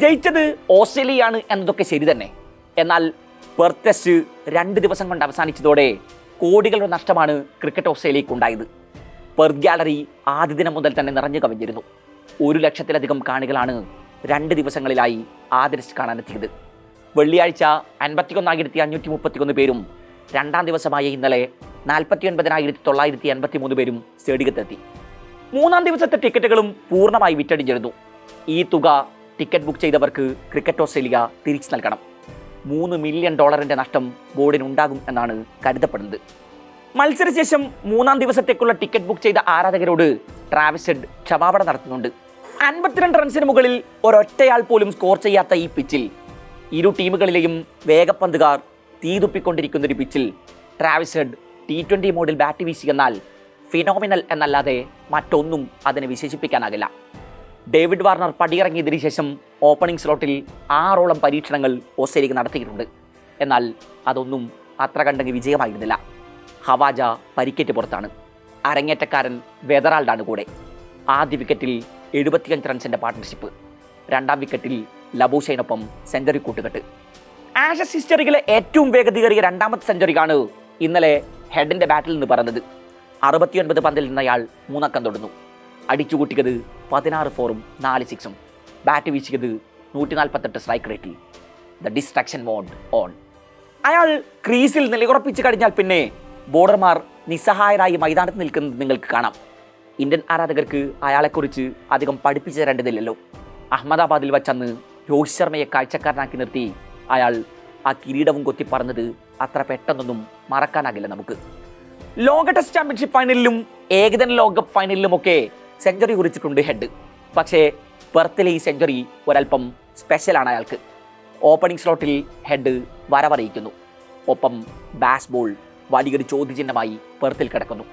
ജയിച്ചത് ഓസ്ട്രേലിയയാണ് എന്നതൊക്കെ ശരി തന്നെ. എന്നാൽ പെർത്ത് ടെസ്റ്റ് രണ്ട് ദിവസം കൊണ്ട് അവസാനിച്ചതോടെ കോടികളുടെ നഷ്ടമാണ് ക്രിക്കറ്റ് ഓസ്ട്രേലിയക്ക് ഉണ്ടായത്. പെർത്ത് ഗാലറി ആദ്യ ദിനം മുതൽ തന്നെ നിറഞ്ഞു കവിഞ്ഞിരുന്നു. ഒരു ലക്ഷത്തിലധികം കാണികളാണ് രണ്ട് ദിവസങ്ങളിലായി ആദരിച്ച് കാണാനെത്തിയത്. വെള്ളിയാഴ്ച അൻപത്തിയൊന്നായിരത്തി അഞ്ഞൂറ്റി മുപ്പത്തിയൊന്ന് പേരും രണ്ടാം ദിവസമായ ഇന്നലെ നാൽപ്പത്തി ഒൻപതിനായിരത്തി തൊള്ളായിരത്തി എൺപത്തി മൂന്ന് പേരും സ്റ്റേഡിയത്തെത്തി. മൂന്നാം ദിവസത്തെ ടിക്കറ്റുകളും പൂർണമായി വിറ്റടിഞ്ഞിരുന്നു. ഈ തുക ടിക്കറ്റ് ബുക്ക് ചെയ്തവർക്ക് ക്രിക്കറ്റ് ഓസ്ട്രേലിയ തിരിച്ചു നൽകണം. മൂന്ന് മില്യൺ ഡോളറിന്റെ നഷ്ടം ബോർഡിന് ഉണ്ടാകും എന്നാണ് കരുതപ്പെടുന്നത്. മത്സരശേഷം മൂന്നാം ദിവസത്തേക്കുള്ള ടിക്കറ്റ് ബുക്ക് ചെയ്ത ആരാധകരോട് ട്രാവിസഡ് ക്ഷമാപണം നടത്തുന്നുണ്ട്. അൻപത്തിരണ്ട് റൺസിന് മുകളിൽ ഒരൊറ്റയാൾ പോലും സ്കോർ ചെയ്യാത്ത ഈ പിച്ചിൽ. ഇരു ടീമുകളിലെയും വേഗപ്പന്തുകാർ തീതുപ്പിക്കൊണ്ടിരിക്കുന്ന ഒരു പിച്ചിൽ. ട്രാവിസഡ് ടി ട്വന്റി മോഡിൽ ബാറ്റ് വീശിയെന്നാൽ ഫിനോമിനൽ എന്നല്ലാതെ മറ്റൊന്നും അതിനെ വിശേഷിപ്പിക്കാനാകില്ല. ഡേവിഡ് വാർണർ പടിയിറങ്ങിയതിനു ശേഷം ഓപ്പണിംഗ് സ്ലോട്ടിൽ ആറോളം പരീക്ഷണങ്ങൾ ഓസ്ട്രേലിയക്ക് നടത്തിയിട്ടുണ്ട്. എന്നാൽ അതൊന്നും അത്ര കണ്ടെങ്കിൽ വിജയമായിരുന്നില്ല. ഹവാജ പരിക്കേറ്റ് പുറത്താണ്. അരങ്ങേറ്റക്കാരൻ വെതറാൾഡാണ് കൂടെ. ആദ്യ വിക്കറ്റിൽ എഴുപത്തിയഞ്ച് റൺസിന്റെ പാർട്ട്ണർഷിപ്പ്. രണ്ടാം വിക്കറ്റിൽ ലബൂഷൈനൊപ്പം സെഞ്ചുറി കൂട്ടുകെട്ട്. ആഷസ് ഹിസ്റ്ററിയിലെ ഏറ്റവും വേഗതയേറിയ രണ്ടാമത്തെ സെഞ്ചുറിയാണ് ഇന്നലെ ഹെഡിന്റെ ബാറ്റിൽ നിന്ന് പറഞ്ഞത് അറുപത്തിയൊൻപത് പന്തിൽ നിന്നയാൾ മൂന്നക്കം തൊടുന്നു. അടിച്ചുകൂട്ടിയത് പതിനാറ് ഫോറും നാല് സിക്സും. ബാറ്റ് വീശിയത് നൂറ്റി നാൽപ്പത്തെട്ട് സ്ട്രൈക്ക് റേറ്റിൽ ദ ഡിസ്ട്രാക്ഷൻ മോഡ് ഓൺ അയാൾ ക്രീസിൽ നിലയുറപ്പിച്ച് കഴിഞ്ഞാൽ പിന്നെ ബോർഡർമാർ നിസ്സഹായരായി മൈതാനത്ത് നിൽക്കുന്നത് നിങ്ങൾക്ക് കാണാം. ഇന്ത്യൻ ആരാധകർക്ക് അയാളെക്കുറിച്ച് അധികം പഠിപ്പിച്ചു തരേണ്ടതില്ലല്ലോ. അഹമ്മദാബാദിൽ വച്ചന്ന് രോഹിത് ശർമ്മയെ കാഴ്ചക്കാരനാക്കി നിർത്തി അയാൾ ആ കിരീടവും കൊത്തി പറഞ്ഞത് അത്ര പെട്ടെന്നൊന്നും മറക്കാനാകില്ല നമുക്ക്. ലോക ടെസ്റ്റ് ചാമ്പ്യൻഷിപ്പ് ഫൈനലിലും ഏകദിന ലോകകപ്പ് ഫൈനലിലുമൊക്കെ സെഞ്ചുറി കുറിച്ചിട്ടുണ്ട് ഹെഡ്. പക്ഷേ പെർത്തിലെ ഈ സെഞ്ചുറി ഒരല്പം സ്പെഷ്യലാണ് അയാൾക്ക്. ഓപ്പണിംഗ് സ്ലോട്ടിൽ ഹെഡ് വരവറിയിക്കുന്നു. ഒപ്പം ബാസ്ബോൾ വലിയൊരു ചോദ്യചിഹ്നമായി പെർത്തിൽ കിടക്കുന്നു.